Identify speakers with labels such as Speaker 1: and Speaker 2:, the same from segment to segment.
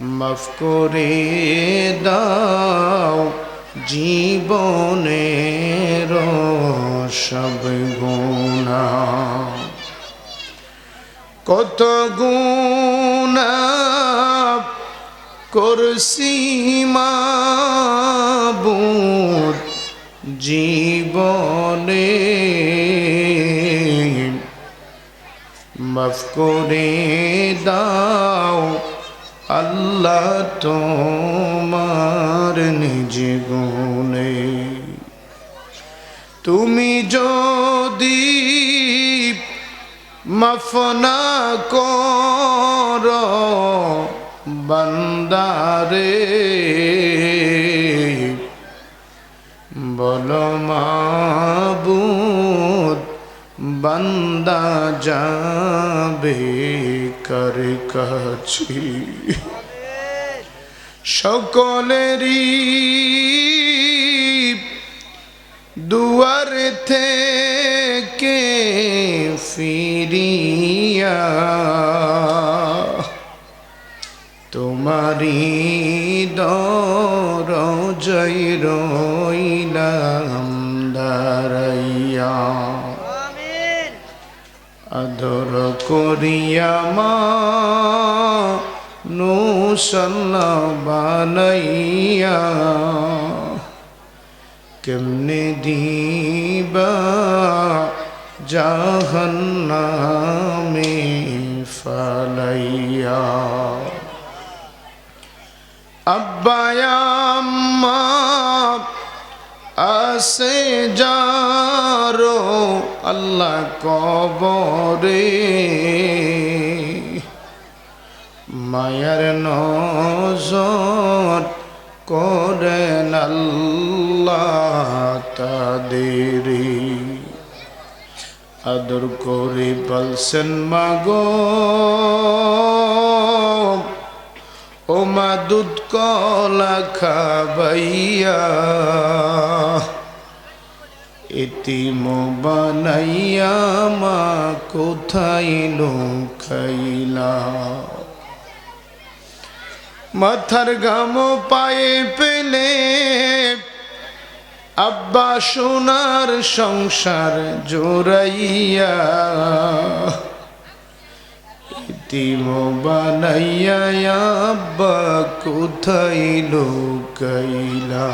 Speaker 1: মাফ দাও জীবনের সব গুণা। কত গুণা করছি মাবুদ জীবনে। মাফ করে দাও আল্লাহ তোমার নিজ গুণে। তুমি যদি মাফ না কর বান্দারে বল মাবুদ বান্দা যাবে। কর কাছি। সকলেরই দুয়ার থেকে ফিরিয়া করিয়া মা নুসল্লা বানাইয়া কেমনে দিবা জাহান্নামে ফালাইয়া। আব্বায়াম্মা আসে যারো আল্লাহ কবরে। মায়ার নজর করেন আল্লাহ তাদের আদর করে বলছেন, মাগো ও মা দুধ কলা খাবাইয়া এতিম বানাইয়া মা কোথায় লুকাইলা? মাথার গাম পায়ে পেলে আব্বা সোনার সংসার জোরাইয়া ইতিম বানাইয়া আব্বা কোথায় লুকাইলা?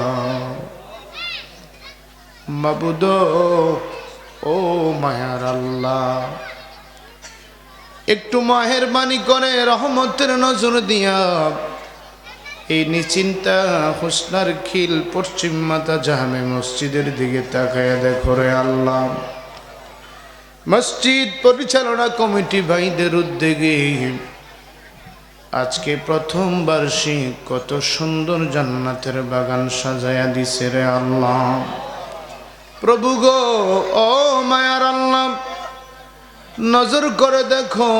Speaker 1: মাবুদ, ও মায়ার আল্লাহ। একটু মাহেরবানি করে রহমতের নজর দিয়া এই নিচিন্তা হোসনার খিল পশ্চিম মাতা জাহামে মসজিদের দিকে তাকায় দেখো রে আল্লাহ। মসজিদ পরিচালনা কমিটি ভাইদের উদ্যোগে আজকে প্রথম বার্ষিক কত সুন্দর জান্নাতের বাগান সাজায়া দিছে রে আল্লাহ। প্রভু গো, ও মায়ার আল্লাহ, নজর করে দেখো,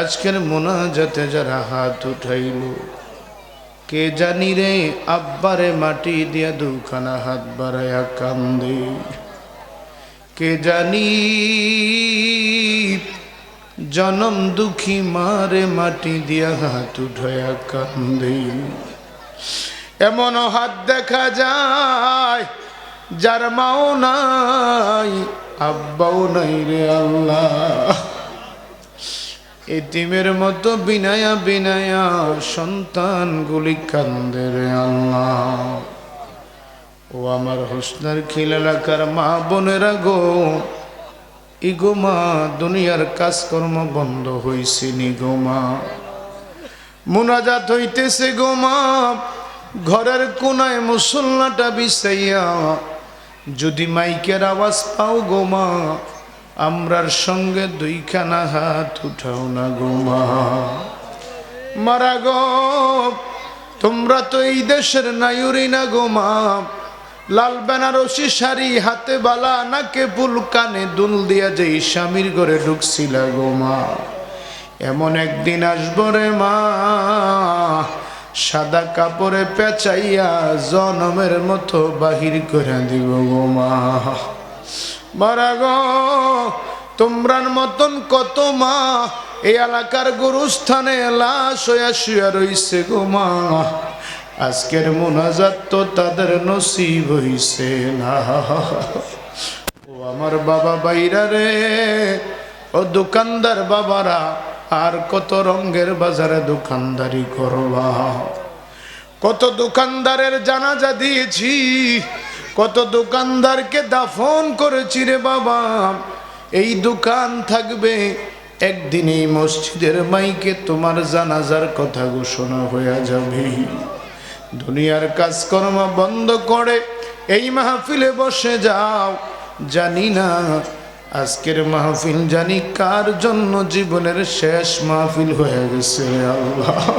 Speaker 1: আজকের মোনাজাতে যারা হাত উঠাইল, কে জানি রে আব্বারে মাটি দিয়া দুখানা হাত বাড়াইয়া কান্দে। কে জানি জনম দুঃখী মারে মাটি দিয়া হাত উঠাইয়া কান্দে। এমন হাত দেখা যায় যার মাও নাই, আব্বাও নাই রে আল্লাহ। এতিমের মতো বিনায়া বিনায়া সন্তান গুলি কান্দে রে আল্লাহ। ও আমার হোসনার খিল এলাকার মা বোনেরা গো, ইগো মা, দুনিয়ার কাজকর্ম বন্ধ হইছে নি গো মা। মুনাজাত হইতেছে গো মা, ঘরের কোনায় মুসল্লাটা বিছাইয়া যদি মাইকের আওয়াজ পাও গো মা, আমরার সঙ্গে দুইখানা হাত উঠাও না গো মা। মারা গো, তোমরা তো এই দেশের নায়ুরি না গো মা। লাল বেনারসি শাড়ি, হাতে বালা, নাকে ফুল কানে দুল দিয়া যেই স্বামীর ঘরে ঢুকছিলা গো মা। এমন একদিন আসব রে মা সাদা কাপড়ে পেঁচাইয়া জনমের মতো বাহির করে দিব গো মা। মারা তোমরার মতন কত মা, এই এলাকার গুরুস্থানে লাশ হইয়া শুয়া রইছে গো মা। আজকের মোনাজাত তো তাদের নসিব হইছে না। ও আমার বাবা বাইরা রে, ও দোকানদার বাবারা আর কত রঙ্গের বাজারে দোকানদারি করবা? কত দোকানদারের জানাজা দিয়েছি, কত দোকানদারকে দাফন করেছি রে বাবা। এই দোকান থাকবে একদিন এই মসজিদের মাইকে তোমার জানাজার কথা ঘোষণা হয়ে যাবে। দুনিয়ার কাজকর্ম বন্ধ করে এই মাহফিলে বসে যাও। জানি না আজকের মাহফিল জানি কার জন্য জীবনের শেষ মাহফিল হয়ে গেছে, আল্লাহ।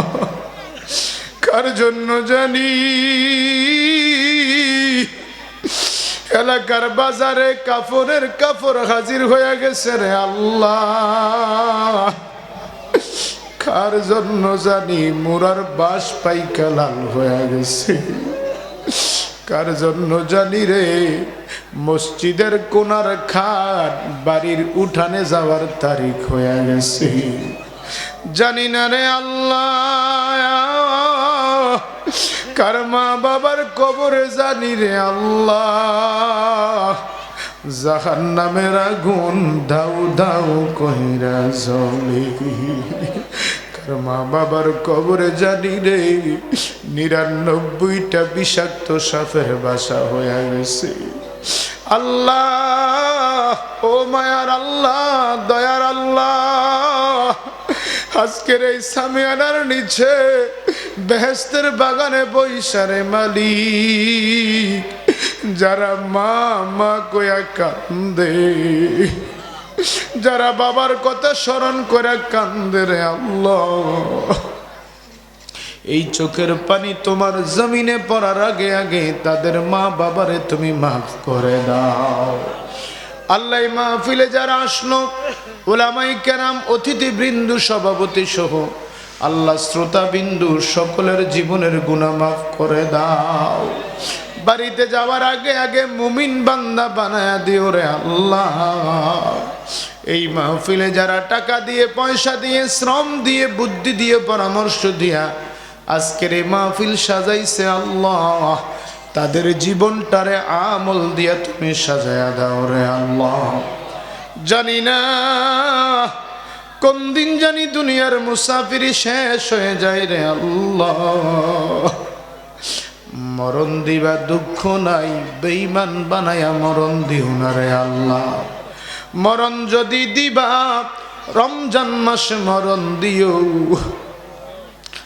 Speaker 1: কার জন্য জানি? এলাকার বাজারে কাপড়ের কাপড় হাজির হয়ে গেছে রে আল্লাহ। কার জন্য জানি মোরার বাস পাইকা লাল হয়ে গেছে। কার জন্য জানি রে মসজিদের কোনার খাট বাড়ির উঠানে যাওয়ার তারিখ হয়ে গেছে। জানি না রে আল্লাহ, কার মা বাবার কবরে জানি রে আল্লাহ। জাহান নামের আগুন দাউ দাউ কহিরা জলে কার মা বাবার কবরে জানি রে, নিরানব্বইটা বিষাক্ত সাপের বাসা হয়ে গেছে। আল্লাহ, ও মায়ার আল্লাহ, দয়ার আল্লাহ। আজকের এই সামিয়ানার নিচে বেহেস্তের বাগানে বৈশারে মালিক, যারা মা মা কয়া কান্দে। যারা বাবার কথা স্মরণ করে কান্দে রে আল্লাহ। এই চোখের পানি তোমার জমিনে পড়ার আগে আগে তাদের মা বাবারে তুমি মাফ করে দাও। আল্লাহ মাহফিলে যারা আসলো, ওলামাই কেরাম অতিথি বৃন্দু সভাপতি সহ, আল্লাহ শ্রোতা বিন্দু সকলের জীবনের গুণা মাফ করে দাও। বাড়িতে যাওয়ার আগে আগে মুমিন বান্দা বানায়া দিও রে আল্লাহ। এই মাহফিলে যারা টাকা দিয়ে, পয়সা দিয়ে, শ্রম দিয়ে, বুদ্ধি দিয়ে, পরামর্শ দিয়া আজকের এই মাহফিল সাজাইছে আল্লাহ। তাদের জীবনটারে আমল দিয়া তুমি সাজায়া দাও রে আল্লাহ। জানি না কোন দিন জানি দুনিয়ার মুসাফিরি শেষ হয়ে যায় রে আল্লাহ। মরণ দিবা দুঃখ নাই বেইমান বানায়া মরণ দিও না রে আল্লাহ। মরণ যদি দিবা, রমজান মাসে মরণ দিও।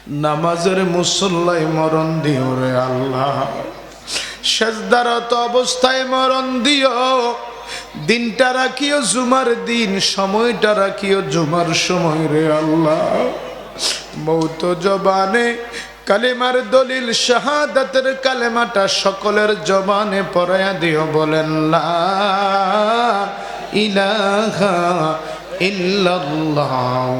Speaker 1: নামাজের মুসল্লায় মরণ দিও রে আল্লাহ। সেজদারত অবস্থায় মরণ দিও। দিনটা রাখিও জুমার দিন, সময়টা রাখিও জুমার সময় রে আল্লাহ। মৌত জবানে কালেমার দলিল, শাহাদাতের কালেমাটা সকলের জবানে পড়ায়া দিও বলেন ইলাহা ইল্লাল্লাহ